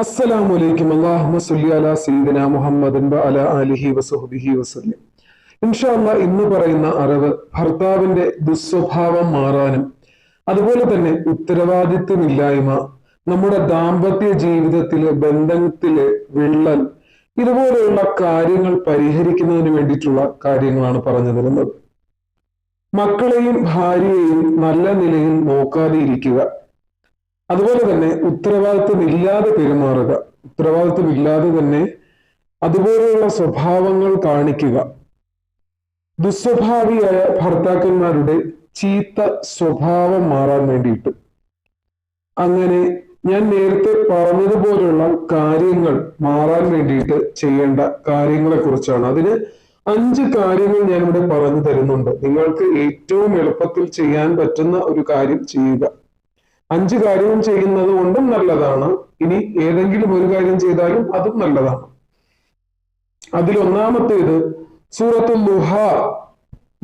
അസ്സലാമു അലൈക്കും. അല്ലാഹുമ്മ സല്ലി അലാ സയ്യിദിന മുഹമ്മദിൻ വ അലാ ആലിഹി വസഹ്ബിഹി വസല്ലം. ഇൻഷാ അല്ലാ ഇന്ന് പറയുന്ന അറിവ് ഭർത്താവിന്റെ ദുസ്വഭാവം മാറാനും അതുപോലെ തന്നെ ഉത്തരവാദിത്വമില്ലായ്മ നമ്മുടെ ദാമ്പത്യ ജീവിതത്തിലെ ബന്ധത്തിലെ വിള്ളൽ ഇതുപോലെയുള്ള കാര്യങ്ങൾ പരിഹരിക്കുന്നതിന് വേണ്ടിയിട്ടുള്ള കാര്യങ്ങളാണ് പറഞ്ഞു തരുന്നത്. മക്കളെയും ഭാര്യയെയും നല്ല നിലയിൽ നോക്കാതെ ഇരിക്കുക അതുപോലെ തന്നെ ഉത്തരവാദിത്വം ഇല്ലാതെ പെരുമാറുക. ഉത്തരവാദിത്വം ഇല്ലാതെ തന്നെ അതുപോലെയുള്ള സ്വഭാവങ്ങൾ കാണിക്കുക. ദുസ്വഭാവിയായ ഭർത്താക്കന്മാരുടെ ചീത്ത സ്വഭാവം മാറാൻ വേണ്ടിയിട്ട്. അങ്ങനെ ഞാൻ നേരത്തെ പറഞ്ഞതുപോലെയുള്ള കാര്യങ്ങൾ മാറാൻ വേണ്ടിയിട്ട് ചെയ്യേണ്ട കാര്യങ്ങളെ കുറിച്ചാണ് അതിന് അഞ്ച് കാര്യങ്ങൾ ഞാൻ ഇവിടെ പറഞ്ഞു തരുന്നുണ്ട്. നിങ്ങൾക്ക് ഏറ്റവും എളുപ്പത്തിൽ ചെയ്യാൻ പറ്റുന്ന ഒരു കാര്യം ചെയ്യുക. അഞ്ച് കാര്യവും ചെയ്യുന്നത് കൊണ്ടും നല്ലതാണ്. ഇനി ഏതെങ്കിലും ഒരു കാര്യം ചെയ്താലും അതും നല്ലതാണ്. അതിൽ ഒന്നാമത്തേത് സൂറത്തുൽ ലുഹ.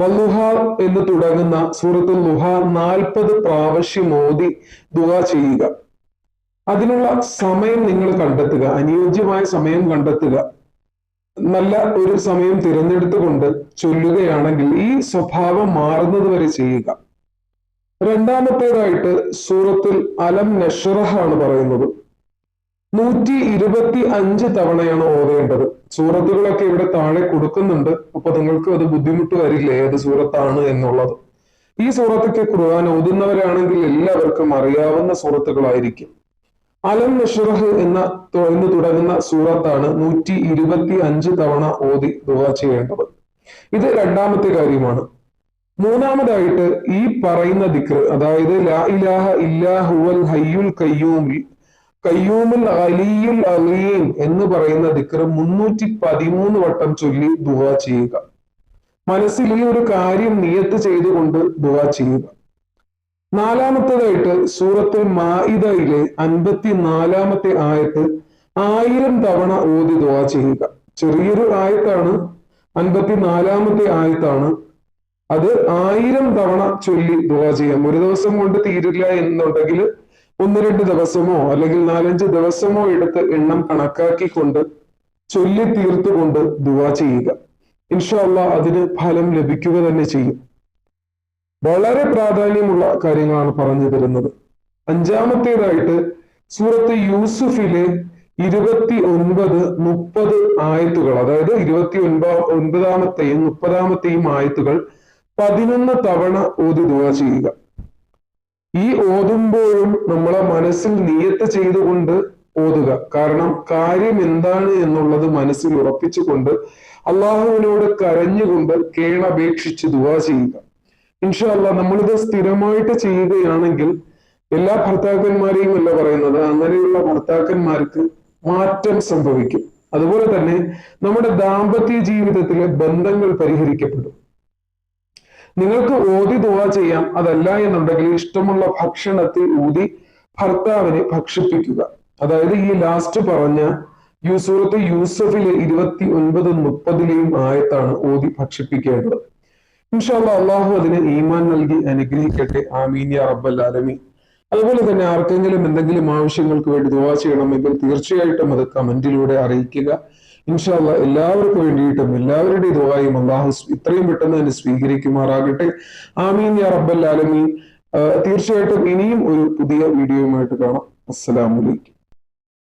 വല്ലുഹ എന്ന് തുടങ്ങുന്ന സൂറത്തുൽ ലുഹ നാൽപ്പത് പ്രാവശ്യം ഓതി ദുഹ ചെയ്യുക. അതിനുള്ള സമയം നിങ്ങൾ കണ്ടെത്തുക. അനുയോജ്യമായ സമയം കണ്ടെത്തുക. നല്ല ഒരു സമയം തിരഞ്ഞെടുത്തുകൊണ്ട് ചൊല്ലുകയാണെങ്കിൽ ഈ സ്വഭാവം മാറുന്നത് വരെ ചെയ്യുക. രണ്ടാമത്തേതായിട്ട് സൂറത്തിൽ അലം നഷറഹ് ആണ് പറയുന്നത്. നൂറ്റി ഇരുപത്തി അഞ്ച് തവണയാണ് ഓതേണ്ടത്. സൂറത്തുകളൊക്കെ ഇവിടെ താഴെ കൊടുക്കുന്നുണ്ട്. അപ്പൊ നിങ്ങൾക്ക് അത് ബുദ്ധിമുട്ട് വരില്ല ഏത് സൂറത്താണ് എന്നുള്ളത്. ഈ സൂറത്തൊക്കെ ഖുർആൻ ഓതുന്നവരാണെങ്കിൽ എല്ലാവർക്കും അറിയാവുന്ന സൂറത്തുകളായിരിക്കും. അലം നഷറഹ് എന്ന എന്ന് തുടങ്ങുന്ന സൂറത്താണ് നൂറ്റി ഇരുപത്തി അഞ്ച് തവണ ഓതി ദുആ ചെയ്യേണ്ടത്. ഇത് രണ്ടാമത്തെ കാര്യമാണ്. മൂന്നാമതായിട്ട് ഈ പറയുന്ന ദിക്ർ അതായത് ലാ ഇലാഹ ഹയ്യുൽ കയ്യൂമിൽ അലിയുൽ അലീം എന്ന് പറയുന്ന ദിക്ർ മുന്നൂറ്റി പതിമൂന്ന് വട്ടം ചൊല്ലി ദുആ ചെയ്യുക. മനസ്സിൽ ഈ ഒരു കാര്യം നിയത്ത് ചെയ്തുകൊണ്ട് ദുആ ചെയ്യുക. നാലാമത്തേതായിട്ട് സൂറത്തുൽ മാഇദയിലെ അൻപത്തി നാലാമത്തെ ആയത്ത് ആയിരം തവണ ഓതി ദുആ ചെയ്യുക. ചെറിയൊരു ആയത്താണ് അൻപത്തി നാലാമത്തെ ആയത്താണ് അത് ആയിരം തവണ ചൊല്ലി ദുആ ചെയ്യാം. ഒരു ദിവസം കൊണ്ട് തീരില്ല എന്നുണ്ടെങ്കിൽ ഒന്ന് രണ്ട് ദിവസമോ അല്ലെങ്കിൽ നാലഞ്ച് ദിവസമോ എടുത്ത് എണ്ണം കണക്കാക്കിക്കൊണ്ട് ചൊല്ലി തീർത്തുകൊണ്ട് ദുആ ചെയ്യുക. ഇൻഷല്ല അതിന് ഫലം ലഭിക്കുക തന്നെ ചെയ്യും. വളരെ പ്രാധാന്യമുള്ള കാര്യങ്ങളാണ് പറഞ്ഞു തരുന്നത്. അഞ്ചാമത്തേതായിട്ട് സൂറത്ത് യൂസുഫിലെ ഇരുപത്തി ഒൻപത് മുപ്പത് ആയത്തുകൾ അതായത് ഇരുപത്തി ഒൻപ ഒൻപതാമത്തെയും മുപ്പതാമത്തെയും ആയത്തുകൾ പതിനൊന്ന് തവണ ഓതി ദുവാ ചെയ്യുക. ഈ ഓതുമ്പോഴും നമ്മളെ മനസ്സിൽ നിയത്ത് ചെയ്തുകൊണ്ട് ഓതുക. കാരണം കാര്യം എന്താണ് എന്നുള്ളത് മനസ്സിൽ ഉറപ്പിച്ചുകൊണ്ട് അള്ളാഹുവിനോട് കരഞ്ഞുകൊണ്ട് കേണപേക്ഷിച്ച് ദുവാ ചെയ്യുക. ഇൻഷല്ല നമ്മളിത് സ്ഥിരമായിട്ട് ചെയ്യുകയാണെങ്കിൽ എല്ലാ ഭർത്താക്കന്മാരെയും അല്ല പറയുന്നത്. അങ്ങനെയുള്ള ഭർത്താക്കന്മാർക്ക് മാറ്റം സംഭവിക്കും. അതുപോലെ തന്നെ നമ്മുടെ ദാമ്പത്യ ജീവിതത്തിലെ ബന്ധങ്ങൾ പരിഹരിക്കപ്പെടും. നിങ്ങൾക്ക് ഓതി ദുവ ചെയ്യാം. അതല്ല എന്നുണ്ടെങ്കിൽ ഇഷ്ടമുള്ള ഭക്ഷണത്തിൽ ഊതി ഭർത്താവിനെ ഭക്ഷിപ്പിക്കുക. അതായത് ഈ ലാസ്റ്റ് പറഞ്ഞ യൂസൂറത്ത് യൂസഫിലെ ഇരുപത്തി ഒൻപത് മുപ്പതിലെയും ആയത്താണ് ഓതി ഭക്ഷിപ്പിക്കേണ്ടത്. ഇൻഷാല്ല അള്ളാഹു അതിന് ഈമാൻ നൽകി അനുഗ്രഹിക്കട്ടെ. ആമീൻ യാ റബ്ബൽ ആലമീൻ. അതുപോലെ തന്നെ ആർക്കെങ്കിലും എന്തെങ്കിലും ആവശ്യങ്ങൾക്ക് വേണ്ടി ദുവാ ചെയ്യണമെങ്കിൽ തീർച്ചയായിട്ടും അത് കമന്റിലൂടെ അറിയിക്കുക. ഇൻഷാല്ല എല്ലാവർക്കും വേണ്ടിയിട്ടും എല്ലാവരുടെ ദുവായും അള്ളാഹു ഇത്രയും പെട്ടെന്ന് തന്നെ സ്വീകരിക്കുമാറാകട്ടെ. ആമീൻ യാ റബ്ബൽ ആലമീൻ. തീർച്ചയായിട്ടും ഇനിയും ഒരു പുതിയ വീഡിയോയുമായിട്ട് കാണാം. അസ്സലാമലൈക്കും